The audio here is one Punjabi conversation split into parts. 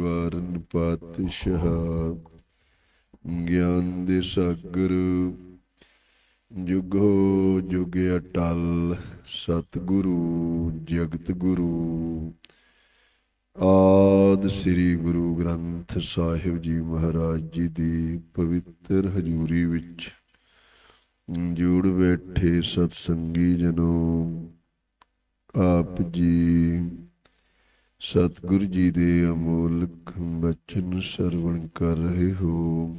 ਵਾਰਨ ਪਾਤਸ਼ਾਹ ਗਿਆਨ ਦੇ ਸਾਗਰ ਜੁਗੋ ਜੁਗ ਅਟਲ ਸਤਿਗੁਰੂ ਜਗਤ ਗੁਰੂ ਆਦ ਸ੍ਰੀ ਗੁਰੂ ਗ੍ਰੰਥ ਸਾਹਿਬ ਜੀ ਮਹਾਰਾਜ ਜੀ ਦੀ ਪਵਿੱਤਰ ਹਜ਼ੂਰੀ ਵਿੱਚ ਜੁੜ ਬੈਠੇ ਸਤ ਸੰਗੀ ਜਨੋ ਆਪ ਜੀ ਸਤਿਗੁਰੂ ਜੀ ਦੇ ਅਮੋਲਕ ਬਚਨ ਸਰਵਣ ਕਰ ਰਹੇ ਹੋ।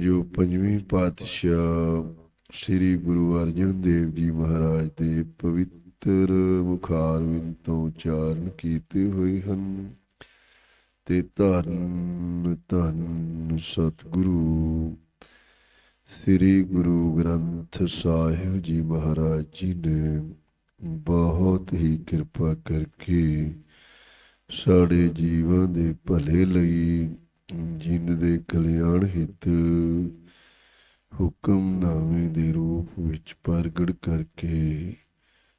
ਜੋ ਪੰਜਵੀਂ ਪਾਤਸ਼ਾਹ ਸ੍ਰੀ ਗੁਰੂ ਅਰਜਨ ਦੇਵ ਜੀ ਮਹਾਰਾਜ ਦੇ ਪਵਿੱਤਰ ਮੁਖਾਰਵਿੰਦ ਤੋਂ ਉਚਾਰਨ ਕੀਤੇ ਹੋਏ ਹਨ ਤੇ ਧੰਨ ਧੰਨ ਸਤਿਗੁਰੂ ਸ੍ਰੀ ਗੁਰੂ ਗ੍ਰੰਥ ਸਾਹਿਬ ਜੀ ਮਹਾਰਾਜ ਜੀ ਨੇ ਬਹੁਤ ਹੀ ਕਿਰਪਾ ਕਰਕੇ ਸਾਡੇ ਜੀਵਾਂ ਦੇ ਭਲੇ ਲਈ ਜਿੰਦ ਦੇ ਕਲਿਆਣ ਹਿੱਤ ਹੁਕਮਨਾਮੇ ਦੇ ਰੂਪ ਵਿੱਚ ਪ੍ਰਗਟ ਕਰਕੇ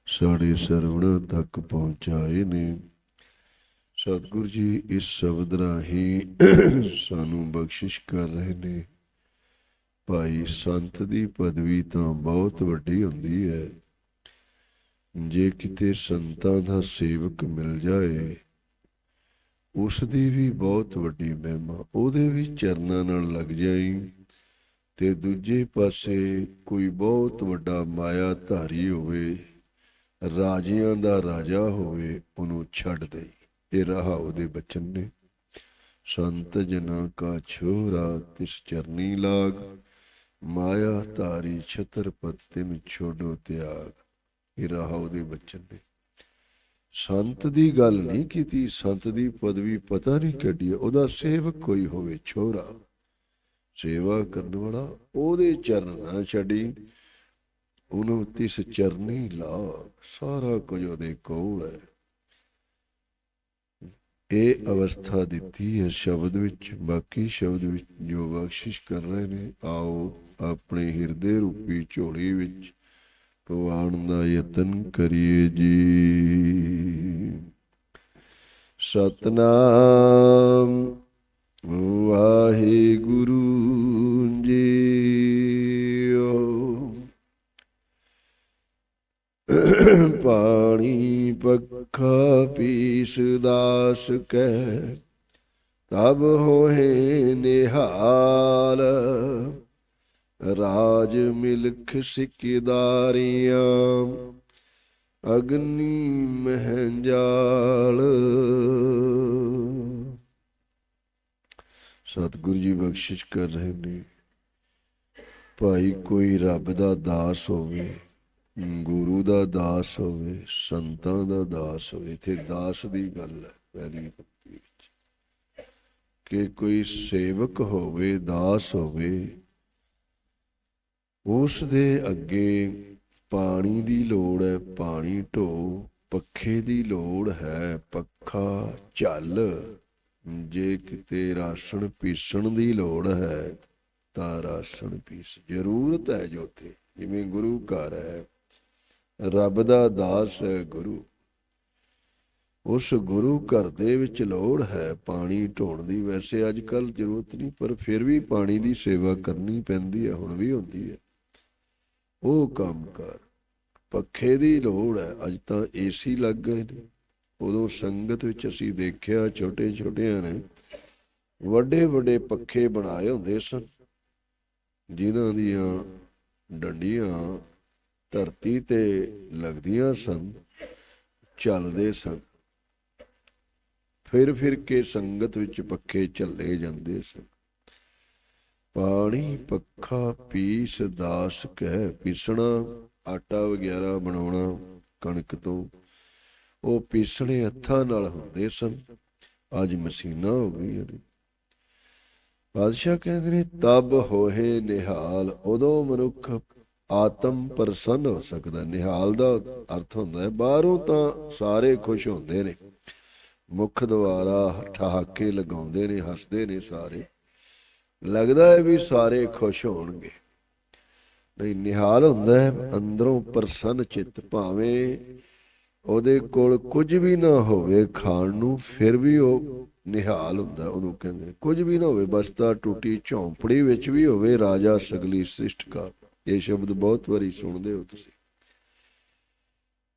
ਸਾਡੇ ਸਰਵਣਾ ਤੱਕ ਪਹੁੰਚਾਏ ਨੇ। ਸਤਿਗੁਰੂ ਜੀ, ਇਸ ਸ਼ਬਦ ਰਾਹੀਂ ਸਾਨੂੰ ਬਖਸ਼ਿਸ਼ ਕਰ ਰਹੇ ਨੇ। ਭਾਈ ਸੰਤ ਦੀ ਪਦਵੀ ਤਾਂ ਬਹੁਤ ਵੱਡੀ ਹੁੰਦੀ ਹੈ। ਜੇ ਕਿਤੇ ਸੰਤਾਂ ਦਾ ਸੇਵਕ ਮਿਲ ਜਾਏ ਉਸ ਦੀ ਵੀ ਬਹੁਤ ਵੱਡੀ ਮਹਿਮਾ, ਉਹਦੇ ਵੀ ਚਰਨਾਂ ਨਾਲ ਲੱਗ ਜਾਈ, ਤੇ ਦੂਜੇ ਪਾਸੇ ਕੋਈ ਬਹੁਤ ਵੱਡਾ ਮਾਇਆ ਧਾਰੀ ਹੋਵੇ, ਰਾਜਿਆਂ ਦਾ ਰਾਜਾ ਹੋਵੇ, ਉਹਨੂੰ ਛੱਡ ਦੇ। ਇਹ ਰਹਾ ਉਹਦੇ ਬਚਨ ਨੇ। ਸੰਤ ਜਨਾ ਕਾ ਛੋਰਾ ਤਿਸ ਚਰਨੀ ਲਾਗ ਮਾਇਆ ਧਾਰੀ ਛਤਰਪਤ ਤਿਨ ਛੋਡੋ ਤਿਆਗ। ਇਹ ਰਹਾ ਉਹਦੇ ਨੇ। ਸੰਤ ਦੀ ਗੱਲ ਨਹੀਂ ਕੀਤੀ, ਸੰਤ ਦੀ ਪਦਵੀ ਪਤਾ ਨਹੀਂ ਕੱਢੀ, ਉਹਦਾ ਸੇਵਕ ਕੋਈ ਹੋਵੇ, ਛੋਰਾ। ਸੇਵਾ ਕਰਨ ਵਾਲਾ ਉਹਦੇ ਚਰਨ ਨਾ ਛੱਡੀ, ਉਹਨੂੰ ਤਿਸ ਚਰਨੀ ਲਾ, ਸਾਰਾ ਕੁਝ ਉਹਦੇ ਕੋਲ ਹੈ। ਇਹ ਅਵਸਥਾ ਦਿੱਤੀ ਹੈ ਸ਼ਬਦ ਵਿੱਚ, ਬਾਕੀ ਸ਼ਬਦ ਵਿੱਚ ਜੋ ਬਖਸ਼ਿਸ਼ ਕਰ ਰਹੇ ਨੇ, ਆਓ ਆਪਣੇ ਹਿਰਦੇ ਰੂਪੀ ਝੋਲੀ ਵਿੱਚ ਪਵਾਉਣ ਦਾ ਯਤਨ ਕਰੀਏ ਜੀ। ਸਤਨਾਮ ਵਾਹਿਗੁਰੂ ਜੀਓ। ਪਾਣੀ ਪੱਖਾ ਪੀਸ ਦਾਸ ਕੈ, ਤਬ ਹੋਏ ਨਿਹਾਲ। ਰਾਜ ਮਿਲਖ ਸਿੱਕਦਾਰੀਆਂ, ਅਗਨੀ ਮਹੰਜਾਲ ਸਤਿਗੁਰੂ ਜੀ ਬਖਸ਼ਿਸ਼ ਕਰ ਰਹੇ ਨੇ। ਭਾਈ ਕੋਈ ਰੱਬ ਦਾ ਦਾਸ ਹੋਵੇ, ਗੁਰੂ ਦਾ ਦਾਸ ਹੋਵੇ, ਸੰਤਾਂ ਦਾ ਦਾਸ ਹੋਵੇ, ਇਥੇ ਦਾਸ ਦੀ ਗੱਲ ਹੈ ਪਹਿਲੀ ਪੱਤੀ ਵਿੱਚ। ਕਿ ਕੋਈ ਸੇਵਕ ਹੋਵੇ, ਦਾਸ ਹੋਵੇ ਉਸ ਦੇ ਅੱਗੇ ਪਾਣੀ ਦੀ ਲੋੜ ਹੈ, ਪਾਣੀ ਢੋ ਪੱਖੇ ਦੀ ਲੋੜ ਹੈ, ਪੱਖਾ ਝੱਲ। ਜੇ ਕਿਤੇ ਰਾਸ਼ਨ ਪੀਸਣ ਦੀ ਲੋੜ ਹੈ, ਤਾਂ ਰਾਸ਼ਨ ਪੀਸ। ਜ਼ਰੂਰਤ ਹੈ ਜੋਤੇ, ਜਿਵੇਂ ਗੁਰੂ ਘਰ ਹੈ, ਰੱਬ ਦਾ ਦਾਸ ਹੈ ਗੁਰੂ। ਉਸ ਗੁਰੂ ਘਰ ਦੇ ਵਿੱਚ ਲੋੜ ਹੈ ਪਾਣੀ ਢੋਣ ਦੀ। ਵੈਸੇ ਅੱਜ ਕੱਲ ਜ਼ਰੂਰਤ ਨਹੀਂ, ਪਰ ਫਿਰ ਵੀ ਪਾਣੀ ਦੀ ਸੇਵਾ ਕਰਨੀ ਪੈਂਦੀ ਹੈ, ਹੁਣ ਵੀ ਹੁੰਦੀ ਹੈ। ਉਹ ਕੰਮ ਕਰ। ਪੱਖੇ ਦੀ ਲੋੜ ਹੈ। ਅੱਜ ਤਾਂ ਏਸੀ ਲੱਗ ਗਏ ਨੇ। ਉਦੋਂ ਸੰਗਤ ਵਿੱਚ ਅਸੀਂ ਦੇਖਿਆ ਛੋਟੇ ਛੋਟਿਆਂ ਨੇ ਵੱਡੇ ਵੱਡੇ ਪੱਖੇ ਬਣਾਏ ਹੁੰਦੇ ਸਨ, ਜਿਨ੍ਹਾਂ ਦੀਆਂ ਡੰਡੀਆਂ ਧਰਤੀ ਤੇ ਲੱਗਦੀਆਂ ਸਨ, ਚੱਲਦੇ ਸਨ। ਫਿਰ ਫਿਰ ਕੇ ਸੰਗਤ ਵਿੱਚ ਪੱਖੇ ਚੱਲੇ ਜਾਂਦੇ ਸਨ। ਪਾਣੀ ਪੱਖਾ ਪੀਸ ਦਾਸ ਕਹਿ ਪੀਸਣਾ, ਆਟਾ ਵਗੈਰਾ ਬਣਾਉਣਾ ਕਣਕ ਤੋਂ। ਉਹ ਪੀਸਣੇ ਹੱਥਾਂ ਨਾਲ ਹੁੰਦੇ ਸਨ। ਅੱਜ ਮਸ਼ੀਨਾਂ ਹੋ ਗਈਆਂ ਨੇ। ਬਾਦਸ਼ਾਹ ਕਹਿੰਦੇ ਨੇ, ਤਬ ਹੋਏ ਨਿਹਾਲ। ਉਦੋਂ ਮਨੁੱਖ ਆਤਮ ਪ੍ਰਸੰਨ ਹੋ ਸਕਦਾ। ਨਿਹਾਲ ਦਾ ਅਰਥ ਹੁੰਦਾ ਹੈ, ਬਾਹਰੋਂ ਤਾਂ ਸਾਰੇ ਖੁਸ਼ ਹੁੰਦੇ ਨੇ। ਮੁਖ ਦੁਆਰਾ ਠਹਾਕੇ ਲਗਾਉਂਦੇ ਨੇ, ਹੱਸਦੇ ਨੇ ਸਾਰੇ। ਲੱਗਦਾ ਹੈ ਵੀ ਸਾਰੇ ਖੁਸ਼ ਹੋਣਗੇ। ਨਹੀਂ ਨਿਹਾਲ ਹੁੰਦਾ ਹੈ, ਅੰਦਰੋਂ ਪ੍ਰਸੰਨ ਚਿੱਤ ਭਾਵੇਂ ਉਹਦੇ ਕੋਲ ਕੁਝ ਵੀ ਨਾ ਹੋਵੇ ਖਾਣ ਨੂੰ, ਫਿਰ ਵੀ ਉਹ ਨਿਹਾਲ ਹੁੰਦਾ ਉਹਨੂੰ ਕਹਿੰਦੇ ਨੇ। ਕੁਝ ਵੀ ਨਾ ਹੋਵੇ ਬਸਤਾ ਟੂਟੀ ਝੌਂਪੜੀ ਵਿੱਚ ਵੀ ਹੋਵੇ, ਰਾਜਾ ਸਗਲੀ ਸ੍ਰਿਸ਼ਟ ਇਹ ਸ਼ਬਦ ਬਹੁਤ ਵਾਰੀ ਸੁਣਦੇ ਹੋ ਤੁਸੀਂ।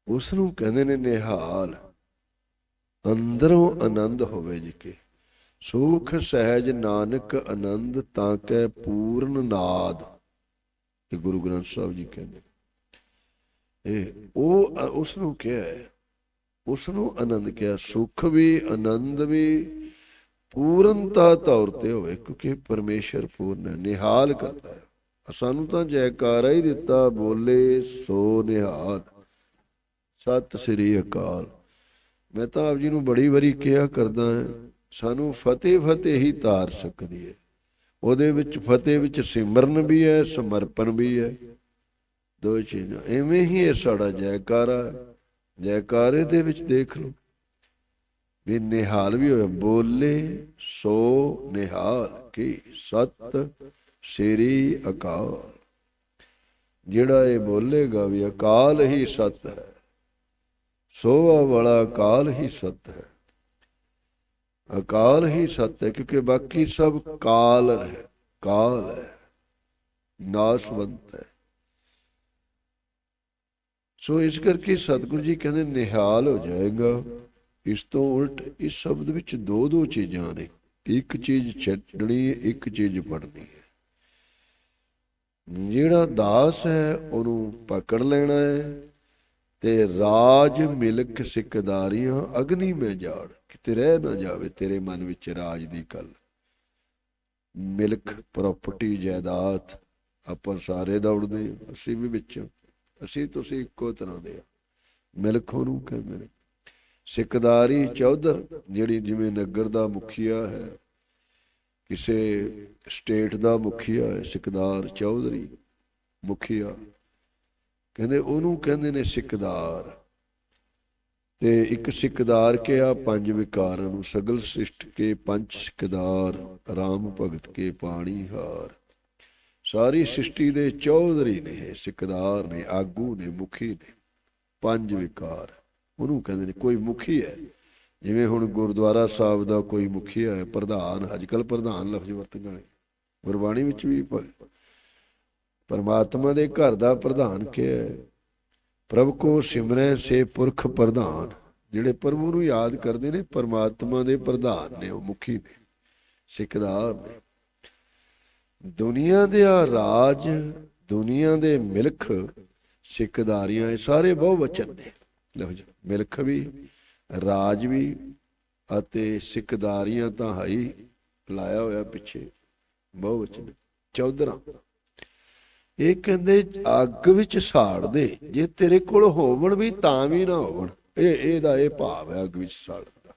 ਉਸ ਨੂੰ ਕਹਿੰਦੇ ਨੇ ਨਿਹਾਲ, ਅੰਦਰੋਂ ਆਨੰਦ ਹੋਵੇ ਜੀ ਕੇ। ਸੁਖ ਸਹਿਜ ਨਾਨਕ ਆਨੰਦ ਤਾਂ ਕੈ ਪੂਰਨ ਨਾਦ। ਇਹ ਗੁਰੂ ਗ੍ਰੰਥ ਸਾਹਿਬ ਜੀ ਕਹਿੰਦੇ, ਇਹ ਉਹ ਉਸ ਨੂੰ ਕਿਹਾ ਹੈ ਉਸ ਨੂੰ ਆਨੰਦ ਕਿਹਾ, ਸੁਖ ਵੀ, ਆਨੰਦ ਵੀ, ਪੂਰਨਤਾ ਤੌਰ ਤੇ ਹੋਵੇ, ਕਿਉਂਕਿ ਪਰਮੇਸ਼ਰ ਪੂਰਨ ਹੈ, ਨਿਹਾਲ ਕਰਦਾ ਹੈ। ਸਾਨੂੰ ਤਾਂ ਜੈਕਾਰਾ ਹੀ ਦਿੱਤਾ, ਬੋਲੇ ਸੋ ਨਿਹਾਲ। ਸਤਿ ਸ੍ਰੀ ਅਕਾਲ। ਮੈਂ ਤਾਂ ਆਪ ਜੀ ਨੂੰ ਬੜੀ ਵਾਰੀ ਕਿਹਾ ਕਰਦਾ ਹਾਂ ਸਾਨੂੰ ਫਤਿਹ ਫਤਿਹ ਹੀ ਤਾਰ ਸਕਦੀ ਹੈ। ਉਹਦੇ ਵਿੱਚ ਫਤਿਹ ਵਿੱਚ ਸਿਮਰਨ ਵੀ ਹੈ, ਸਮਰਪਣ ਵੀ ਹੈ। ਦੋ ਚੀਜ਼ਾਂ, ਐਵੇਂ ਹੀ ਇਹ ਸਾਡਾ ਜੈਕਾਰਾ ਜੈਕਾਰੇ ਦੇ ਵਿੱਚ ਦੇਖ ਲਓ। ਵੀ ਨਿਹਾਲ ਵੀ ਹੋਇਆ, ਬੋਲੇ ਸੋ ਨਿਹਾਲ ਕੀ ਸਤ ਸ੍ਰੀ ਅਕਾਲ। ਜਿਹੜਾ ਇਹ ਬੋਲੇਗਾ ਵੀ ਅਕਾਲ ਹੀ ਸਤ ਹੈ ਸੋਵਾ ਵਾਲਾ ਅਕਾਲ ਹੀ ਸਤ ਹੈ। ਅਕਾਲ ਹੀ ਸਤ ਹੈ, ਕਿਉਂਕਿ ਬਾਕੀ ਸਭ ਕਾਲ ਹੈ ਕਾਲ ਹੈ, ਨਾਸਵੰਤ ਹੈ। ਸੋ ਇਸ ਕਰਕੇ ਸਤਿਗੁਰੂ ਜੀ ਕਹਿੰਦੇ, ਨਿਹਾਲ ਹੋ ਜਾਏਗਾ। ਇਸ ਤੋਂ ਉਲਟ ਇਸ ਸ਼ਬਦ ਵਿੱਚ ਦੋ ਦੋ ਚੀਜ਼ਾਂ ਨੇ। ਇੱਕ ਚੀਜ਼ ਛੱਡਣੀ ਇੱਕ ਚੀਜ਼ ਪੜਨੀ ਹੈ। ਜਿਹੜਾ ਦਾਸ ਹੈ, ਉਹਨੂੰ ਪਕੜ ਲੈਣਾ ਹੈ। ਤੇ ਰਾਜ ਮਿਲਕ ਸਿਕਦਾਰੀਆਂ ਅਗਨੀ ਮੈਂ ਜਾੜ ਕਿਤੇ ਰਹਿ ਨਾ ਜਾਵੇ ਤੇਰੇ ਮਨ ਵਿੱਚ ਰਾਜ ਦੀ ਗੱਲ। ਮਿਲਕ ਪ੍ਰਾਪਰਟੀ ਜਾਇਦਾਦ ਆਪਾਂ ਸਾਰੇ ਦੌੜਦੇ ਹਾਂ, ਅਸੀਂ ਵੀ ਵਿੱਚ ਅਸੀਂ ਤੁਸੀਂ ਇੱਕੋ ਤਰ੍ਹਾਂ ਦੇ ਆ ਮਿਲਕ ਉਹਨੂੰ ਕਹਿੰਦੇ ਨੇ ਸਿਕਦਾਰੀ ਚੌਧਰ ਜਿਹੜੀ ਜਿਵੇਂ ਨਗਰ ਦਾ ਮੁਖੀਆ ਹੈ ਕਿਸੇ ਸਟੇਟ ਦਾ ਮੁਖੀਆ ਹੈ ਸਿਕਦਾਰ ਚੌਧਰੀ ਮੁਖੀਆ ਕਹਿੰਦੇ ਉਹਨੂੰ ਕਹਿੰਦੇ ਨੇ ਸਿਕਦਾਰ। ਤੇ ਇੱਕ ਸਿਕਦਾਰ ਕਿਹਾ, ਪੰਜ ਵਿਕਾਰਾਂ ਨੂੰ ਸਗਲ ਸ੍ਰਿਸ਼ਟ ਕੇ ਪੰਜ ਸਿਕਦਾਰ, ਰਾਮ ਭਗਤ ਕੇ ਪਾਣੀ ਹਾਰ। ਸਾਰੀ ਸ੍ਰਿਸ਼ਟੀ ਦੇ ਚੌਧਰੀ ਨੇ ਇਹ ਸਿਕਦਾਰ ਨੇ, ਆਗੂ ਨੇ, ਮੁਖੀ ਨੇ, ਪੰਜ ਵਿਕਾਰ। ਉਹਨੂੰ ਕਹਿੰਦੇ ਨੇ ਕੋਈ ਮੁਖੀ ਹੈ। ਜਿਵੇਂ ਹੁਣ ਗੁਰਦੁਆਰਾ ਸਾਹਿਬ ਦਾ ਕੋਈ ਮੁਖੀ ਹੈ, ਪ੍ਰਧਾਨ, ਅੱਜ ਕੱਲ ਪ੍ਰਧਾਨ ਲਫ਼ਜ਼ ਵਰਤਣ ਵਾਲੇ ਗੁਰਬਾਣੀ ਵਿੱਚ ਵੀ ਪਰਮਾਤਮਾ ਦੇ ਘਰ ਦਾ ਪ੍ਰਧਾਨ ਕਿਹਾ ਹੈ? ਪ੍ਰਭ ਕੋ ਸਿਮਰੈ ਸੇ ਪੁਰਖ ਪ੍ਰਧਾਨ। ਜਿਹੜੇ ਪ੍ਰਭੂ ਨੂੰ ਯਾਦ ਕਰਦੇ ਨੇ, ਪਰਮਾਤਮਾ ਦੇ ਪ੍ਰਧਾਨ ਨੇ, ਉਹ ਮੁਖੀ ਨੇ, ਸਿੱਖਦਾਰ ਨੇ। ਦੁਨੀਆ ਦੇ ਆ ਰਾਜ, ਦੁਨੀਆ ਦੇ ਮਿਲਖ ਸਿੱਖਦਾਰੀਆਂ ਇਹ ਸਾਰੇ ਬਹੁ ਵਚਨ ਨੇ। ਲਓ ਜੀ, ਮਿਲਖ ਵੀ, ਰਾਜ ਵੀ ਅਤੇ ਸਿੱਖਦਾਰੀਆਂ ਤਾਂ ਹੈ, ਲਾਇਆ ਹੋਇਆ ਪਿੱਛੇ, ਬਹੁ ਵਚਨ। ਚੌਧਰਾ ਇਹ ਕਹਿੰਦੇ ਅੱਗ ਵਿੱਚ ਸਾੜ ਦੇ। ਜੇ ਤੇਰੇ ਕੋਲ ਹੋਵਣ ਵੀ ਤਾਂ ਵੀ ਨਾ ਹੋਵਣ। ਇਹ ਇਹਦਾ ਇਹ ਭਾਵ ਹੈ ਅੱਗ ਵਿੱਚ ਸਾੜਨ ਦਾ।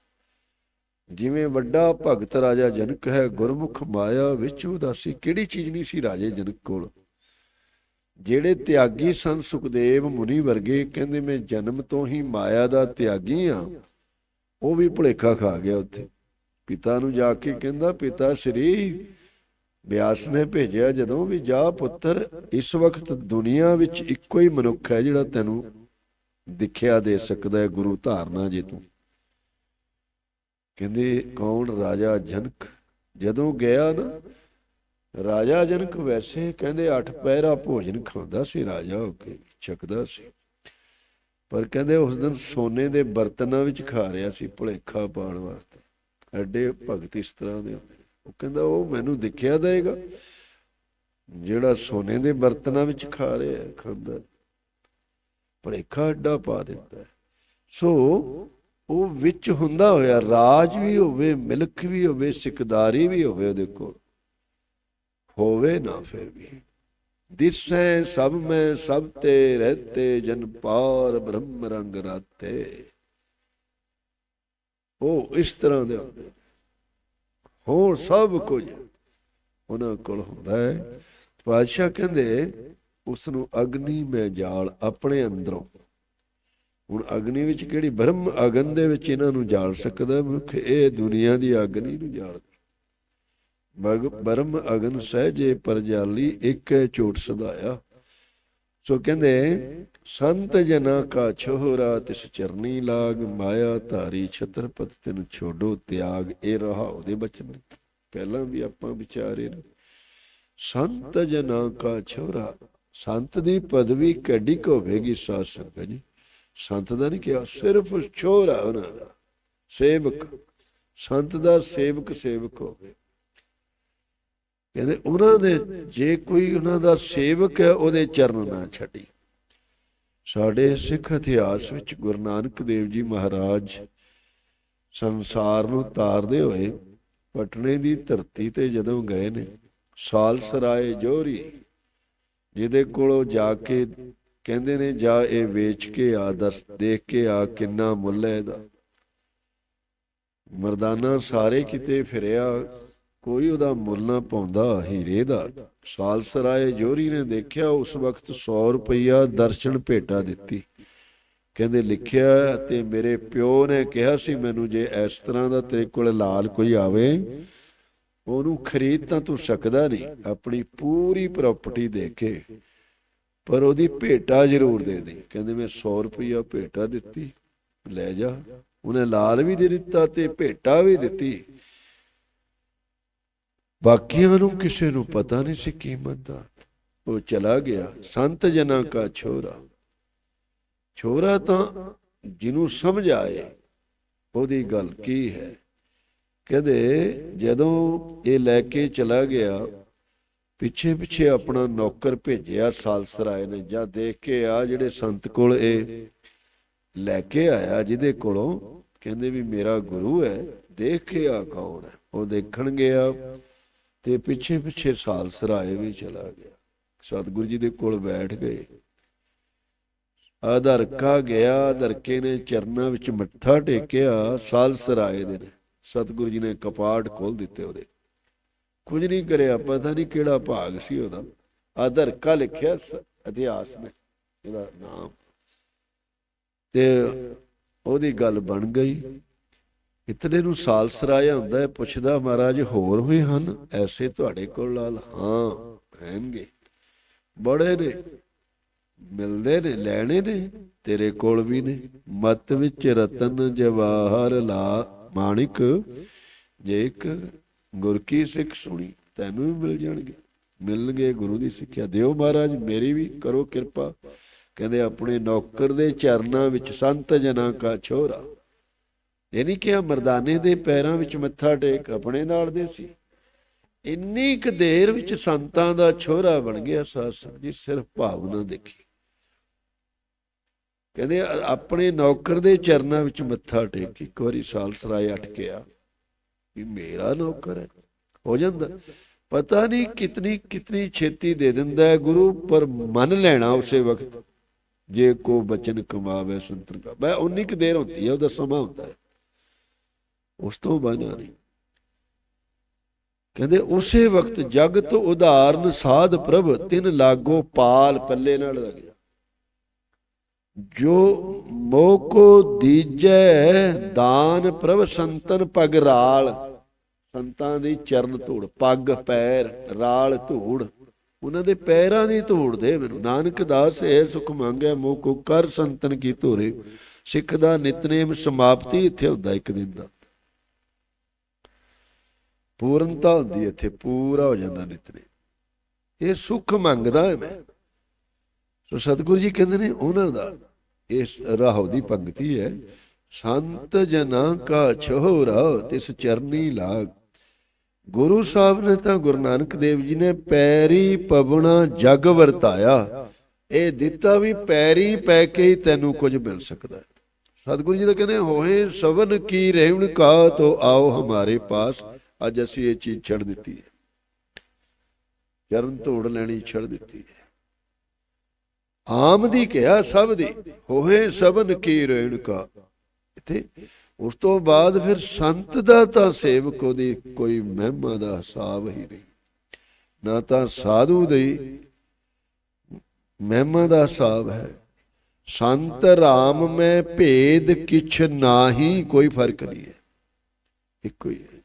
ਜਿਵੇਂ ਵੱਡਾ ਭਗਤ ਰਾਜਾ ਜਨਕ ਹੈ, ਗੁਰਮੁਖ ਮਾਇਆ ਵਿੱਚ ਉਦਾਸੀ। ਕਿਹੜੀ ਚੀਜ਼ ਨਹੀਂ ਸੀ ਰਾਜੇ ਜਨਕ ਕੋਲ? ਜਿਹੜੇ ਤਿਆਗੀ ਸਨ ਸੁਖਦੇਵ ਮੁਨੀ ਵਰਗੇ, ਕਹਿੰਦੇ ਮੈਂ ਜਨਮ ਤੋਂ ਹੀ ਮਾਇਆ ਦਾ ਤਿਆਗੀ ਆ। ਉਹ ਵੀ ਭੁਲੇਖਾ ਖਾ ਗਿਆ ਉੱਥੇ। ਪਿਤਾ ਨੂੰ ਜਾ ਕੇ ਕਹਿੰਦਾ, ਪਿਤਾ ਸ੍ਰੀ ਬਿਆਸ ਨੇ ਭੇਜਿਆ, ਜਦੋਂ ਵੀ ਜਾ ਪੁੱਤਰ, ਇਸ ਵਕਤ ਦੁਨੀਆ ਵਿੱਚ ਇੱਕੋ ਹੀ ਮਨੁੱਖ ਹੈ ਜਿਹੜਾ ਤੈਨੂੰ ਦਿਖਿਆ ਦੇ ਸਕਦਾ ਹੈ ਗੁਰੂ ਧਾਰਨਾ ਜੇ ਤੂੰ। ਕਹਿੰਦੇ, ਕੌਣ ਰਾਜਾ ਜਨਕ? ਜਦੋਂ ਗਿਆ ਨਾ, ਰਾਜਾ ਜਨਕ ਵੈਸੇ ਕਹਿੰਦੇ ਅੱਠ ਪਹਿਰਾ ਭੋਜਨ ਖਾਂਦਾ ਸੀ, ਰਾਜਾ ਹੋ ਕੇ ਛਕਦਾ ਸੀ। ਪਰ ਕਹਿੰਦੇ ਉਸ ਦਿਨ ਸੋਨੇ ਦੇ ਬਰਤਨਾਂ ਵਿੱਚ ਖਾ ਰਿਹਾ ਸੀ ਭੁਲੇਖਾ ਪਾਉਣ ਵਾਸਤੇ। ਐਡੇ ਭਗਤ ਇਸ ਤਰ੍ਹਾਂ ਦੇ ਹੁੰਦੇ ਉਹ ਕਹਿੰਦਾ ਉਹ ਮੈਨੂੰ ਦਿਖਿਆ ਦੇਗਾ। ਜਿਹੜਾ ਸੋਨੇ ਦੇ ਬਰਤਨਾਂ ਵਿੱਚ ਖਾ ਰਿਹਾ ਹੈ, ਖਾਂਦਾ ਹੈ। ਅੱਡਾ ਪਾ ਦਿੰਦਾ ਸੋ ਉਹ ਵਿੱਚ ਹੁੰਦਾ ਹੋਇਆ ਰਾਜ ਵੀ ਹੋਵੇ ਮਿਲਕ ਵੀ ਹੋਵੇ ਸਿਕਦਾਰੀ ਵੀ ਹੋਵੇ ਉਹਦੇ ਕੋਲ ਹੋਵੇ ਨਾ ਫਿਰ ਵੀ। ਦਿਸੈ ਸਭ ਮੈਂ ਸਭ ਤੇ ਰਹਤੇ ਜਨ ਪਾਰ ਬ੍ਰਹਮ ਰੰਗ ਰਾਤੇ। ਉਹ ਇਸ ਤਰ੍ਹਾਂ ਦੇ ਹੁੰਦੇ ਹੋਰ ਸਭ ਕੁਝ। ਉਹਨਾਂ ਕੋਲ ਹੁੰਦਾ ਹੈ। ਪਾਤਸ਼ਾਹ ਕਹਿੰਦੇ ਉਸ ਨੂੰ ਅਗਨੀ ਮੈਂ ਜਾਲ ਆਪਣੇ ਅੰਦਰੋਂ। ਹੁਣ ਅਗਨੀ ਵਿੱਚ ਕਿਹੜੀ ਬ੍ਰਹਮ ਅਗਨ ਦੇ ਵਿੱਚ ਇਹਨਾਂ ਨੂੰ ਜਾਲ ਸਕਦਾ ਮੁਖ ਇਹ ਦੁਨੀਆ ਦੀ ਅਗਨੀ ਨੂੰ ਜਾਲਦਾ ਬਗ ਬਰਮ ਅਗਨ ਸਹਿਜੇ ਪਰਜਾਲੀ ਇੱਕ ਚੋਟ ਸਦਾਇਆ। ਸੋ ਕਹਿੰਦੇ ਸੰਤ ਜਨਾ ਕਾ ਛੋਹਰਾ ਤਿਸ ਚਰਨੀ ਲਾਗ, ਮਾਇਆ ਧਾਰੀ ਛਤਰਪਤ ਤਿਨ ਛੋਡੋ ਤਿਆਗ, ਇਹ ਰਹਾ ਉਹਦੇ ਬਚਨ। ਪਹਿਲਾਂ ਵੀ ਆਪਾਂ ਵਿਚਾਰੇ ਨੇ। ਸੰਤ ਜਨਾ ਕਾ ਛੋਹਰਾ, ਸੰਤ ਦੀ ਪਦਵੀ ਕੱਢੀ ਕੁ ਹੋਵੇਗੀ ਸਾਧ ਸੰਗਤ ਜੀ? ਸੰਤ ਦਾ ਨਹੀਂ ਕਿਹਾ, ਸਿਰਫ ਛੋਹਰਾ ਉਹਨਾਂ ਦਾ, ਸੇਵਕ। ਸੰਤ ਦਾ ਸੇਵਕ ਸੇਵਕ ਹੋਵੇ। ਕਹਿੰਦੇ ਉਹਨਾਂ ਦੇ, ਜੇ ਕੋਈ ਉਹਨਾਂ ਦਾ ਸੇਵਕ ਹੈ, ਉਹਦੇ ਚਰਨ ਨਾ ਛੱਡੀ। ਸਾਡੇ ਸਿੱਖ ਇਤਿਹਾਸ ਵਿੱਚ ਗੁਰੂ ਨਾਨਕ ਦੇਵ ਜੀ ਮਹਾਰਾਜ ਸੰਸਾਰ ਨੂੰ ਤਾਰਦੇ ਹੋਏ ਪਟਨੇ ਦੀ ਧਰਤੀ ਤੇ ਜਦੋਂ ਗਏ ਨੇ, ਸਾਲ ਸਰਾਏ ਜੋਰੀ ਜਿਹਦੇ ਕੋਲੋਂ ਜਾ ਕੇ ਕਹਿੰਦੇ ਨੇ, ਜਾ ਇਹ ਵੇਚ ਕੇ ਆ, ਦੱਸ, ਦੇਖ ਕੇ ਆ ਕਿੰਨਾ ਮੁੱਲ ਹੈ ਇਹਦਾ। ਮਰਦਾਨਾ ਸਾਰੇ ਕਿਤੇ ਫਿਰਿਆ। ਕੋਈ ਉਹਦਾ ਮੁੱਲ ਨਾ ਪਾਉਂਦਾ, ਹੀਰੇ ਦਾ। ਸਾਲ ਸਰਾਏ ਜੋਰੀ ਨੇ ਦੇਖਿਆ, ਉਸ ਵਕਤ 100 ਰੁਪਈਆ ਦਰਸ਼ਨ ਭੇਟਾ ਦਿੱਤੀ। ਕਹਿੰਦੇ, ਲਿਖਿਆ ਤੇ ਮੇਰੇ ਪਿਓ ਨੇ ਕਿਹਾ ਸੀ, ਮੈਨੂੰ ਜੇ ਇਸ ਤਰ੍ਹਾਂ ਦਾ ਤੇਰੇ ਕੋਲ ਲਾਲ ਕੋਈ ਆਵੇ, ਉਹਨੂੰ ਖਰੀਦ ਤਾਂ ਤੂੰ ਸਕਦਾ ਨਹੀਂ। ਆਪਣੀ ਪੂਰੀ ਪ੍ਰਾਪਰਟੀ ਦੇ ਕੇ, ਪਰ ਉਹਦੀ ਭੇਟਾ ਜ਼ਰੂਰ ਦੇ ਦੇ। ਕਹਿੰਦੇ, ਮੈਂ 100 ਰੁਪਈਆ ਭੇਟਾ ਦਿੱਤੀ, ਲੈ ਜਾ। ਉਹਨੇ ਲਾਲ ਵੀ ਦੇ ਦਿੱਤਾ ਤੇ ਭੇਟਾ ਵੀ ਦਿੱਤੀ। ਬਾਕੀਆਂ ਨੂੰ ਕਿਸੇ ਨੂੰ ਪਤਾ ਨਹੀਂ ਸੀ ਕੀਮਤ ਦਾ ਉਹ ਚਲਾ ਗਿਆ, ਸੰਤ ਜਨਾਂ ਕਾ ਛੋਰਾ। ਛੋਰਾ ਤਾਂ ਜਿਹਨੂੰ ਸਮਝ ਆਏ, ਉਹਦੀ ਗੱਲ ਕੀ ਹੈ? ਕਹਿੰਦੇ, ਜਦੋਂ ਇਹ ਲੈ ਕੇ ਚਲਾ ਗਿਆ ਪਿੱਛੇ ਪਿੱਛੇ ਆਪਣਾ ਨੌਕਰ ਭੇਜਿਆ ਸਾਲਸਰਾਏ ਨੇ, ਜਾਂ ਦੇਖ ਕੇ ਆ ਜਿਹੜੇ ਸੰਤ ਕੋਲ ਇਹ ਲੈ ਕੇ ਆਇਆ ਜਿਹਦੇ ਕੋਲੋਂ, ਕਹਿੰਦੇ ਵੀ ਮੇਰਾ ਗੁਰੂ ਹੈ, ਦੇਖ ਕੇ ਆ ਕੌਣ ਹੈ? ਉਹ ਦੇਖਣ ਗਿਆ ਤੇ ਪਿੱਛੇ ਪਿੱਛੇ ਸਾਲਸਰਾਏ ਵੀ ਚਲਾ ਗਿਆ। ਸਤਿਗੁਰੂ ਜੀ ਦੇ ਕੋਲ ਬੈਠ ਗਏ। ਆਧਰਕਾ ਗਿਆ ਆਧਰਕੇ ਨੇ ਚਰਨਾਂ ਵਿੱਚ ਮੱਥਾ ਟੇਕਿਆ ਸਾਲਸਰਾਏ ਦੇ ਨੇ। ਸਤਿਗੁਰੂ ਜੀ ਨੇ ਕਪਾਟ ਖੋਲ ਦਿੱਤੇ ਉਹਦੇ। ਕੁਝ ਨਹੀਂ ਕਰਿਆ, ਪਤਾ ਨਹੀਂ ਕਿਹੜਾ ਭਾਗ ਸੀ ਉਹਦਾ। ਆਧਰਕਾ ਲਿਖਿਆ ਇਤਿਹਾਸ ਨੇ ਇਹਦਾ ਨਾਮ। ਤੇ ਉਹਦੀ ਗੱਲ ਬਣ ਗਈ। ਇਤਨੇ ਨੂੰ ਸਾਲ ਸਰਾਇਆ ਹੁੰਦਾ ਹੈ, ਪੁੱਛਦਾ ਮਹਾਰਾਜ, ਹੋਰ ਵੀ ਹਨ? ਐਸੇ ਤੁਹਾਡੇ ਕੋਲ ਲਾਲ ਹਾਂ ਹੈਨਗੇ ਬੜੇ ਨੇ, ਮਿਲਦੇ ਨੇ, ਲੈਣੇ ਨੇ, ਤੇਰੇ ਕੋਲ ਵੀ ਨੇ। ਮਤ ਵਿੱਚ ਰਤਨ ਜਵਾਹਰ ਲਾ ਮਾਣਿਕ, ਜੇ ਇੱਕ ਗੁਰ ਕੀ ਸਿੱਖ ਸੁਣੀ, ਤੈਨੂੰ ਵੀ ਮਿਲ ਜਾਣਗੇ। ਮਿਲਣਗੇ ਗੁਰੂ ਦੀ ਸਿੱਖਿਆ। ਦਿਓ ਮਹਾਰਾਜ, ਮੇਰੀ ਵੀ ਕਰੋ ਕਿਰਪਾ। ਕਹਿੰਦੇ, ਆਪਣੇ ਨੌਕਰ ਦੇ ਚਰਨਾਂ ਵਿੱਚ ਸੰਤ ਜਨਾਂ ਕਾ ਛੋਰਾ। ਇਹ ਨਹੀਂ ਕਿ ਮਰਦਾਨੇ ਦੇ ਪੈਰਾਂ ਵਿੱਚ ਮੱਥਾ ਟੇਕ ਆਪਣੇ ਨਾਲ ਦੇ ਸੀ। ਇੰਨੀ ਕੁ ਦੇਰ ਵਿੱਚ ਸੰਤਾਂ ਦਾ ਛੋਹਰਾ ਬਣ ਗਿਆ, ਸਾਧ ਸੰਗਤ ਜੀ ਸਿਰਫ ਭਾਵਨਾ ਦੇਖੀ। ਕਹਿੰਦੇ ਆਪਣੇ ਨੌਕਰ ਦੇ ਚਰਨਾਂ ਵਿੱਚ ਮੱਥਾ ਟੇਕ, ਇੱਕ ਵਾਰੀ ਸਾਲ ਸਰਾਏ ਅਟਕਿਆ। ਵੀ ਮੇਰਾ ਨੌਕਰ ਹੈ। ਹੋ ਜਾਂਦਾ। ਪਤਾ ਨਹੀਂ ਕਿਤਨੀ ਕਿਤਨੀ ਛੇਤੀ ਦੇ ਦਿੰਦਾ ਹੈ ਗੁਰੂ, ਪਰ ਮੰਨ ਲੈਣਾ ਉਸੇ ਵਕਤ, ਜੇ ਕੋ ਬਚਨ ਕਮਾਵੇ ਸੰਤਰ ਕਾ। ਬਈ ਉਨੀ ਕੁ ਦੇਰ ਹੁੰਦੀ ਹੈ, ਉਹਦਾ ਸਮਾਂ ਹੁੰਦਾ ਹੈ। ਉਸ ਤੋਂ ਬਾਅਦ ਨਹੀਂ। ਕਹਿੰਦੇ ਉਸੇ ਵਕਤ ਜਗ ਤੋਂ ਉਦਾਹਰਨ ਸਾਧ ਪ੍ਰਭ ਤਿਨ ਲਾਗੋ ਪਾਲ ਪੱਲੇ ਨਾਲ ਲੱਗ ਗਿਆ। ਜੋ ਮੋਕੋ ਦੀਜੈ ਦਾਨ ਪ੍ਰਭ ਸੰਤਨ ਪਗ ਰਾਲ, ਸੰਤਾਂ ਦੀ ਚਰਨ ਧੂੜ, ਪੱਗ ਪੈਰ ਰਾਲ ਧੂੜ। ਉਹਨਾਂ ਦੇ ਪੈਰਾਂ ਦੀ ਧੂੜ ਦੇ ਮੈਨੂੰ। ਨਾਨਕ ਦਾਸ ਇਹ ਸੁਖ ਮੰਗਿਆ ਮੋਕੋ ਕਰ ਸੰਤਨ ਕੀ ਧੂਰੇ। ਸਿੱਖ ਦਾ ਨਿਤਨੇਮ ਸਮਾਪਤੀ ਇੱਥੇ ਹੁੰਦਾ ਇੱਕ ਦਿਨ ਦਾ। ਪੂਰਨਤਾ ਹੁੰਦੀ ਇੱਥੇ ਪੂਰਾ ਹੋ ਜਾਂਦਾ ਨਿਤਨੇਮ। ਇਹ ਸੁਖ ਮੰਗਦਾ ਹੈ ਮੈਂ। ਸੋ ਸਤਿਗੁਰੂ ਜੀ ਕਹਿੰਦੇ ਨੇ ਉਹਨਾਂ ਦਾ ਇਸ ਰਾਹੋ ਦੀ ਪੰਕਤੀ ਹੈ, ਸੰਤ ਜਨਾਂ ਕਾ ਛੋਰਾ ਤਿਸ ਚਰਨੀ ਲਾਗ। ਗੁਰੂ ਸਾਹਿਬ ਨੇ ਤਾਂ ਗੁਰੂ ਨਾਨਕ ਦੇਵ ਜੀ ਨੇ ਪੈਰੀ ਪਵਣਾ ਜਗ ਵਰਤਾਇਆ। ਇਹ ਦਿੱਤਾ ਵੀ ਪੈਰੀ ਪੈ ਕੇ ਹੀ ਤੈਨੂੰ ਕੁਝ ਮਿਲ ਸਕਦਾ ਹੈ। ਸਤਿਗੁਰੂ ਜੀ ਤਾਂ ਕਹਿੰਦੇ ਹੋਏ ਸਵਨ ਕੀ ਰਹਿਣ ਕਾ ਤੋ ਆਓ ਹਮਾਰੇ ਪਾਸ। ਅੱਜ ਅਸੀਂ ਇਹ ਚੀਜ਼ ਛੱਡ ਦਿੱਤੀ ਹੈ। ਚਰਨ ਧੂੜ ਲੈਣੀ ਛੱਡ ਦਿੱਤੀ ਹੈ। ਆਮ ਦੀ ਕਿਹਾ ਸਭ ਦੀ, ਹੋਏ ਸਭਨ ਕੀ ਰਹਿਣ ਕਾ ਇੱਥੇ ਉਸ ਤੋਂ ਬਾਅਦ ਫਿਰ ਸੰਤ ਦਾ ਤਾਂ ਸੇਵਕ ਉਹਦੀ ਕੋਈ ਮਹਿਮਾ ਦਾ ਹਿਸਾਬ ਹੀ ਨਹੀਂ। ਨਾ ਤਾਂ ਸਾਧੂ ਦੀ ਮਹਿਮਾ ਦਾ ਹਿਸਾਬ ਹੈ। ਸੰਤ ਰਾਮ ਮੈਂ ਭੇਦ ਕਿਛ ਨਾਹੀ ਕੋਈ ਫ਼ਰਕ ਨਹੀਂ ਹੈ। ਇੱਕੋ ਹੀ ਹੈ।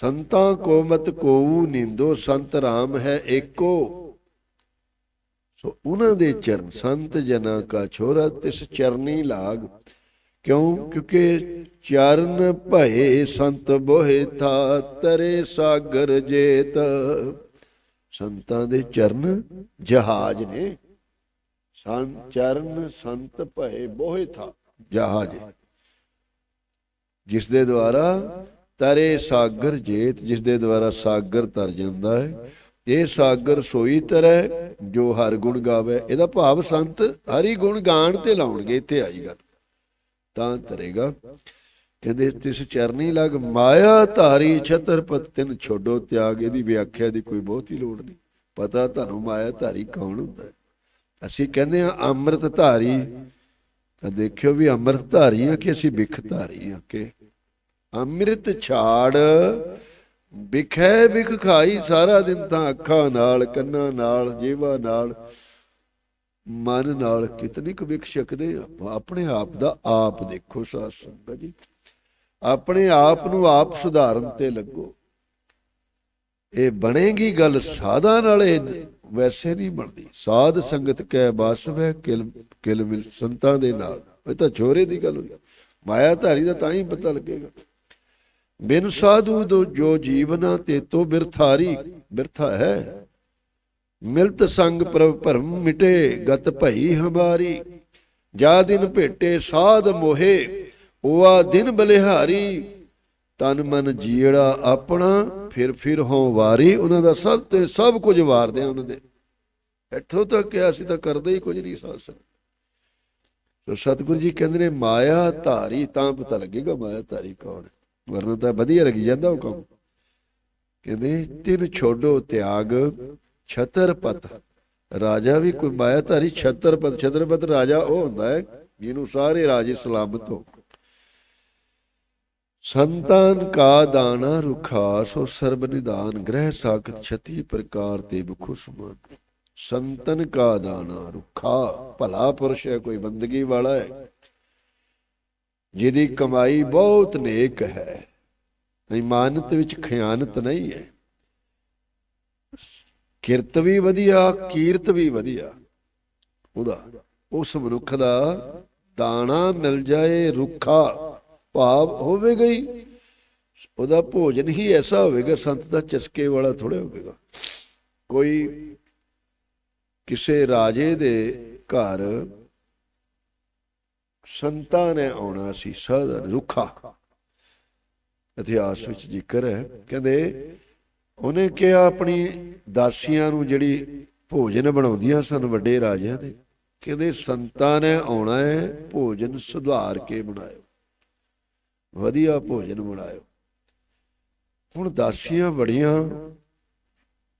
ਸੰਤਾਂ ਕੋ ਮਤ ਕੋਉ ਨਿੰਦੋ, ਸੰਤ ਰਾਮ ਹੈ ਏਕੋ। ਸੋ ਉਹਨਾਂ ਦੇ ਚਰਨ, ਸੰਤ ਜਨਾ ਕਾ ਛੋਰਾ, ਤਿਸ ਚਰਨੀ ਲਾਗ। ਕਿਉਂ? ਕਿਉਂਕਿ ਚਰਨ ਭਏ ਸੰਤ ਬੋਹਿ ਥਾ, ਤਰੇ ਸਾਗਰ ਜੇਤ। ਸੰਤਾਂ ਦੇ ਚਰਨ ਜਹਾਜ਼ ਨੇ। ਸੰਤ ਚਰਨ, ਸੰਤ ਭਏ ਬੋਹਿ ਥਾ, ਜਹਾਜ਼। ਜਿਸ ਦੇ ਦੁਆਰਾ ਤਰੇ ਸਾਗਰ ਜੇਤ, ਜਿਸ ਦੇ ਦੁਆਰਾ ਸਾਗਰ ਤਰ ਜਾਂਦਾ ਹੈ। ਇਹ ਸਾਗਰ ਸੋਈ ਤਰੈ, ਜੋ ਹਰ ਗੁਣ ਗਾਵੇ। ਇਹਦਾ ਭਾਵ ਸੰਤ ਹਰੀ ਗੁਣ ਗਾਣ ਤੇ ਲਾਉਣਗੇ, ਇੱਥੇ ਆਈ ਗੱਲ। ਤਾਂ ਤਰੇਗਾ। ਕਹਿੰਦੇ, ਤਿਸ ਚਰਨੀ ਲਗ ਮਾਇਆ ਧਾਰੀ ਛਤਰਪਤ, ਤਿਨ ਛੋਡੋ ਤਿਆਗ। ਇਹਦੀ ਵਿਆਖਿਆ ਦੀ ਕੋਈ ਬਹੁਤੀ ਲੋੜ ਨਹੀਂ। ਪਤਾ ਤੁਹਾਨੂੰ ਮਾਇਆ ਧਾਰੀ ਕੌਣ ਹੁੰਦਾ ਹੈ। ਅਸੀਂ ਕਹਿੰਦੇ ਆ ਅੰਮ੍ਰਿਤ ਧਾਰੀ। ਤਾਂ ਦੇਖਿਓ ਵੀ ਅੰਮ੍ਰਿਤ ਧਾਰੀ ਆ ਕਿ ਅਸੀਂ ਵਿਖ ਧਾਰੀ ਆ ਕਿ ਅੰਮ੍ਰਿਤ ਛਾੜ। ਵਿਖੇ ਵਿਖ ਖਾਈ ਸਾਰਾ ਦਿਨ ਤਾਂ ਅੱਖਾਂ ਨਾਲ, ਕੰਨਾਂ ਨਾਲ, ਜੀਵਾ ਨਾਲ। ਮਨ ਨਾਲ ਕਿਤਨੀ ਕੁ ਵਿਖ ਛਕਦੇ ਆਪਣੇ ਆਪ ਦਾ ਆਪ ਦੇਖੋ ਸਾਧ ਸੰਗਤ ਜੀ। ਆਪਣੇ ਆਪ ਨੂੰ ਆਪ ਸੁਧਾਰਨ ਤੇ ਲੱਗੋ। ਇਹ ਬਣੇਗੀ ਗੱਲ ਸਾਧਾਂ ਨਾਲ, ਇਹ ਵੈਸੇ ਨਹੀਂ ਬਣਦੀ। ਸਾਧ ਸੰਗਤ ਕੈ ਬਾਸਵੈ ਕਿਲ ਕਿਲ ਮਿਲ ਸੰਤਾਂ ਦੇ ਨਾਲ। ਇਹ ਤਾਂ ਛੋਰੇ ਦੀ ਗੱਲ ਹੋਈ ਮਾਇਆ ਧਾਰੀ ਦਾ ਤਾਂ ਹੀ ਪਤਾ ਲੱਗੇਗਾ। ਬਿਨ ਸਾਧੂ ਦੋ ਜੋ ਜੀਵਨਾ ਤੇ ਤੋ ਬਿਰਥਾਰੀ ਬਿਰਥਾ ਹੈ। ਮਿਲਤ ਸੰਗ ਪ੍ਰਭ ਭਰਮ ਮਿਟੇ, ਗਤ ਭਈ ਹਮਾਰੀ। ਜਾ ਦਿਨ ਭੇਟੇ, ਸਾਧ ਮੋਹੇ 오ਆ ਦਿਨ ਬਲਿਹਾਰੀ। ਤਨ ਮਨ ਜੀੜਾ ਆਪਣਾ, ਫਿਰ ਫਿਰ ਹੋਂ ਵਾਰੀ। ਉਹਨਾਂ ਦਾ ਸਭ ਤੇ ਸਭ ਕੁਝ ਵਾਰਦੇ ਉਹਨਾਂ ਦੇ। ਇੱਥੋਂ ਤੱਕ ਕਿ ਅਸੀਂ ਤਾਂ ਕਰਦੇ ਹੀ ਕੁਝ ਨਹੀਂ ਸਾਧ ਸਕਦੇ ਸੋ ਸਤਿਗੁਰੂ ਜੀ ਕਹਿੰਦੇ ਨੇ, ਮਾਇਆ ਧਾਰੀ ਤਾਂ ਪਤਾ ਲੱਗੇਗਾ ਮਾਇਆ ਧਾਰੀ ਕੌਣ ਹੈ। ਵਰਨਾ ਤਾਂ ਵਧੀਆ ਲੱਗੀ ਜਾਂਦਾ ਉਹ ਕੰਮ। ਕਹਿੰਦੇ, ਤਿਨ ਛੋਡੋ ਤਿਆਗ, ਛਤਰਪਤ। ਰਾਜਾ ਵੀ ਕੋਈ ਮਾਇਆ ਧਾਰੀ ਛਤਰਪਤ ਛਤਰਪਤ ਰਾਜਾ ਉਹ ਹੁੰਦਾ ਹੈ, ਜਿਹਨੂੰ ਸਾਰੇ ਰਾਜੇ ਸਲਾਮਤ ਹੋ। ਸੰਤਾਨ ਕਾ ਦਾਣਾ ਰੁਖਾ, ਸੋ ਸਰਬ ਨਿਦਾਨ ਗ੍ਰਹਿ ਸਾਖਤ ਛਤੀ ਪ੍ਰਕਾਰ ਤੇ ਬਖੁ ਸਮਾਨ। ਸੰਤਨ ਕਾ ਦਾਣਾ ਰੁਖਾ, ਭਲਾ ਪੁਰਸ਼ ਹੈ, ਕੋਈ ਬੰਦਗੀ ਵਾਲਾ ਹੈ। ਜਿਹਦੀ ਕਮਾਈ ਬਹੁਤ ਨੇਕ ਹੈ। ਇਮਾਨਤ ਵਿੱਚ ਖਿਆਨਤ ਨਹੀਂ ਹੈ। ਕਿਰਤ ਵੀ ਵਧੀਆ, ਕੀਰਤ ਵੀ ਵਧੀਆ। ਉਹਦਾ, ਉਸ ਮਨੁੱਖ ਦਾ ਦਾਣਾ ਮਿਲ ਜਾਏ, ਰੁੱਖਾ ਭਾਵ ਹੋਵੇਗਾ ਹੀ ਉਹਦਾ ਭੋਜਨ ਹੀ ਐਸਾ ਹੋਵੇਗਾ, ਸੰਤ ਦਾ ਚਸਕੇ ਵਾਲਾ ਥੋੜਾ ਹੋਵੇਗਾ। ਕੋਈ ਕਿਸੇ ਰਾਜੇ ਦੇ ਘਰ ਸੰਤਾਂ ਨੇ ਆਉਣਾ ਸੀ ਸਦਾ ਰੁੱਖਾ। ਇਤਿਹਾਸ ਵਿੱਚ ਜ਼ਿਕਰ ਹੈ। ਕਹਿੰਦੇ, ਉਹਨੇ ਕਿਹਾ ਆਪਣੀ ਦਾਸੀਆਂ ਨੂੰ ਜਿਹੜੀ ਭੋਜਨ ਬਣਾਉਂਦੀਆਂ ਸਨ ਵੱਡੇ ਰਾਜਿਆਂ ਦੇ ਕਹਿੰਦੇ ਸੰਤਾਂ ਨੇ ਆਉਣਾ ਹੈ, ਭੋਜਨ ਸੁਧਾਰ ਕੇ ਬਣਾਇਓ। ਵਧੀਆ ਭੋਜਨ ਬਣਾਇਓ। ਹੁਣ ਦਾਸੀਆਂ ਬੜੀਆਂ,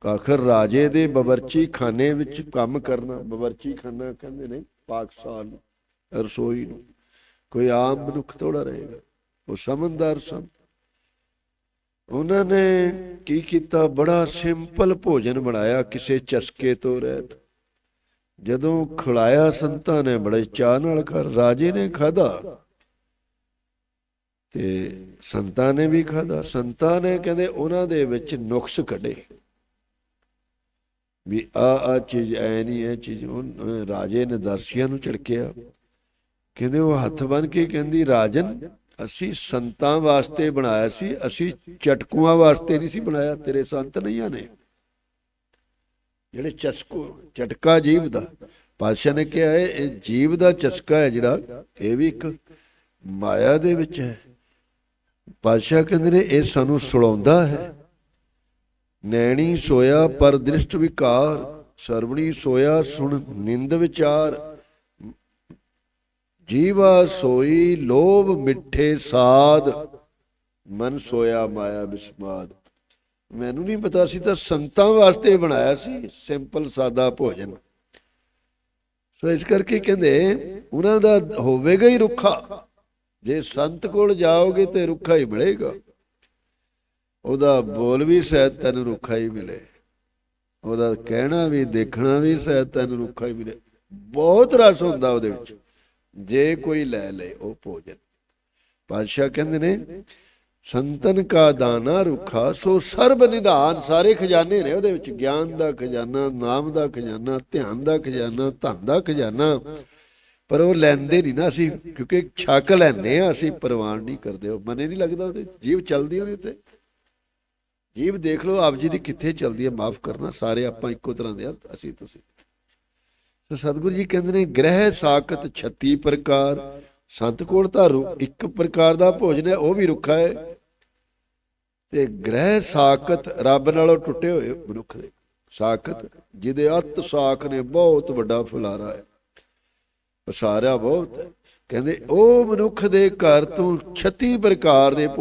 ਕਾਖਰ ਰਾਜੇ ਦੇ ਬਵਰਚੀ ਖਾਨੇ ਵਿੱਚ ਕੰਮ ਕਰਨਾ ਬਵਰਚੀ ਖਾਨਾ ਕਹਿੰਦੇ ਨੇ, ਪਾਕਿਸਤਾਨ ਰਸੋਈ ਨੂੰ। ਕੋਈ ਆਮ ਮਨੁੱਖ ਥੋੜਾ ਰਹੇਗਾ। ਉਹ ਸਮਝਦਾਰ ਸਨ। ਉਹਨਾਂ ਨੇ ਕੀ ਕੀਤਾ? ਬੜਾ ਸਿੰਪਲ ਭੋਜਨ ਬਣਾਇਆ, ਕਿਸੇ ਚਸਕੇ ਤੋਂ ਰਹਿਤ। ਜਦੋਂ ਖਿਲਾਇਆ, ਸੰਤਾਂ ਨੇ ਬੜੇ ਚਾਹ ਨਾਲ ਕਰ ਰਾਜੇ ਨੇ ਖਾਦਾ ਤੇ ਸੰਤਾਂ ਨੇ ਵੀ ਖਾਦਾ ਸੰਤਾਂ ਨੇ ਕਹਿੰਦੇ, ਉਹਨਾਂ ਦੇ ਵਿੱਚ ਨੁਕਸ ਕੱਢੇ। ਵੀ ਆ ਆ ਚੀਜ਼, ਐ ਨਹੀਂ ਇਹ ਚੀਜ਼। ਉਹ ਰਾਜੇ ਨੇ ਦਰਸ਼ੀਆਂ ਨੂੰ ਝਿੜਕਿਆ। ਕਹਿੰਦੇ ਉਹ ਹੱਥ ਬਨ ਕੇ ਕਹਿੰਦੀ, ਰਾਜਨ, ਅਸੀਂ ਸੰਤਾਂ ਵਾਸਤੇ ਬਣਾਇਆ ਸੀ, ਅਸੀਂ ਚਟਕੂਆਂ ਵਾਸਤੇ ਨਹੀਂ ਸੀ ਬਣਾਇਆ, ਤੇਰੇ ਸੰਤ ਨਹੀਂ ਆਨੇ ਜਿਹੜੇ ਚਸਕੋ ਚਟਕਾ ਜੀਵ ਦਾ। ਪਾਤਸ਼ਾਹ ਨੇ ਕਿਹਾ, ਇਹ ਇਹ ਜੀਵ ਦਾ ਚਸਕਾ ਹੈ ਜਿਹੜਾ, ਇਹ ਵੀ ਇੱਕ ਮਾਇਆ ਦੇ ਵਿੱਚ ਹੈ। ਪਾਤਸ਼ਾਹ ਕਹਿੰਦੇ ਨੇ, ਇਹ ਸਾਨੂੰ ਸੁਲਾਉਂਦਾ ਹੈ। ਨੈਣੀ ਸੋਇਆ ਪਰ ਦ੍ਰਿਸ਼ਟ ਵਿਕਾਰ, ਸਰਵਣੀ ਸੋਇਆ ਸੁਣ ਨਿੰਦ ਵਿਚਾਰ। ਜੀਵਾ ਸੋਈ ਲੋਭ ਮਿੱਠੇ ਸਾਧ। ਮਨ ਸੋਇਆ ਮਾਇਆ ਬਿਸਮਾਦ। ਮੈਨੂੰ ਨਹੀਂ ਪਤਾ ਸੀ ਤਾਂ ਸੰਤਾਂ ਵਾਸਤੇ ਬਣਾਇਆ ਸੀ ਸਿੰਪਲ ਸਾਦਾ ਭੋਜਨ। ਸੋ ਇਸ ਕਰਕੇ ਕਹਿੰਦੇ, ਉਹਨਾਂ ਦਾ ਹੋਵੇਗਾ ਹੀ ਰੁੱਖਾ। ਜੇ ਸੰਤ ਕੋਲ ਜਾਓਗੇ ਤੇ ਰੁੱਖਾ ਹੀ ਮਿਲੇਗਾ। ਉਹਦਾ ਬੋਲ ਵੀ ਸ਼ਾਇਦ ਤੈਨੂੰ ਰੁੱਖਾ ਹੀ ਮਿਲੇ। ਉਹਦਾ ਕਹਿਣਾ ਵੀ, ਦੇਖਣਾ ਵੀ ਸ਼ਾਇਦ ਤੈਨੂੰ ਰੁੱਖਾ ਹੀ ਮਿਲੇ। ਬਹੁਤ ਰਸ ਹੁੰਦਾ ਉਹਦੇ ਵਿੱਚ। ਜੇ ਕੋਈ ਲੈ ਲੇ ਉਹ ਭੋਜਨ। ਪਾਤਸ਼ਾਹ ਕਹਿੰਦੇ ਨੇ, ਸੰਤਨ ਕਾ ਦਾਨਾ ਰੁਖਾ, ਸੋ ਸਰਬ ਨਿਧਾਨ, ਸਾਰੇ ਖਜ਼ਾਨੇ ਨੇ ਉਹਦੇ ਵਿੱਚ। ਗਿਆਨ ਦਾ ਖਜ਼ਾਨਾ, ਨਾਮ ਦਾ ਖਜ਼ਾਨਾ, ਧਿਆਨ ਦਾ ਖਜ਼ਾਨਾ, ਧਨ ਦਾ ਖਜ਼ਾਨਾ। ਪਰ ਉਹ ਲੈਂਦੇ ਨਹੀਂ ਨਾ ਅਸੀਂ, ਕਿਉਂਕਿ ਛਕ ਲੈਂਦੇ ਆ ਅਸੀਂ ਪ੍ਰਵਾਨ ਨਹੀਂ ਕਰਦੇ। ਉਹ ਮਨੇ ਨਹੀਂ ਲੱਗਦਾ ਉਹਦੇ। ਜੀਵ ਚੱਲਦੀ ਉਹਦੇ ਤੇ ਜੀਵ ਦੇਖ ਲਓ, ਆਪ ਜੀ ਦੀ ਕਿੱਥੇ ਚੱਲਦੀ ਹੈ, ਮਾਫ ਕਰਨਾ। ਸਾਰੇ ਆਪਾਂ ਇੱਕੋ ਤਰ੍ਹਾਂ ਦੇ ਆ ਅਸੀਂ ਤੁਸੀਂ। ਤੇ ਸਤਿਗੁਰੂ ਜੀ ਕਹਿੰਦੇ ਨੇ, ਗ੍ਰਹਿ ਸਾਖਤ 36 ਪ੍ਰਕਾਰ, ਸੰਤ ਕੋਲ ਤਾਂ ਰੁ- ਇੱਕ ਪ੍ਰਕਾਰ ਦਾ ਭੋਜਨ ਹੈ, ਉਹ ਵੀ ਰੁੱਖਾ ਹੈ। ਤੇ ਗ੍ਰਹਿ ਸਾਖਤ ਰੱਬ ਨਾਲੋਂ ਟੁੱਟੇ ਹੋਏ ਮਨੁੱਖ ਦੇ। ਸਾਖਤ, ਜਿਹਦੇ ਅਤ ਸਾਖ ਨੇ ਬਹੁਤ ਵੱਡਾ ਫੁਲਾਰਾ ਹੈ। ਪਸਾਰਿਆ ਬਹੁਤ ਹੈ। ਕਹਿੰਦੇ, ਉਹ ਮਨੁੱਖ ਦੇ ਘਰ ਤੋਂ 36 ਪ੍ਰਕਾਰ ਦੇ ਭੋਜਨ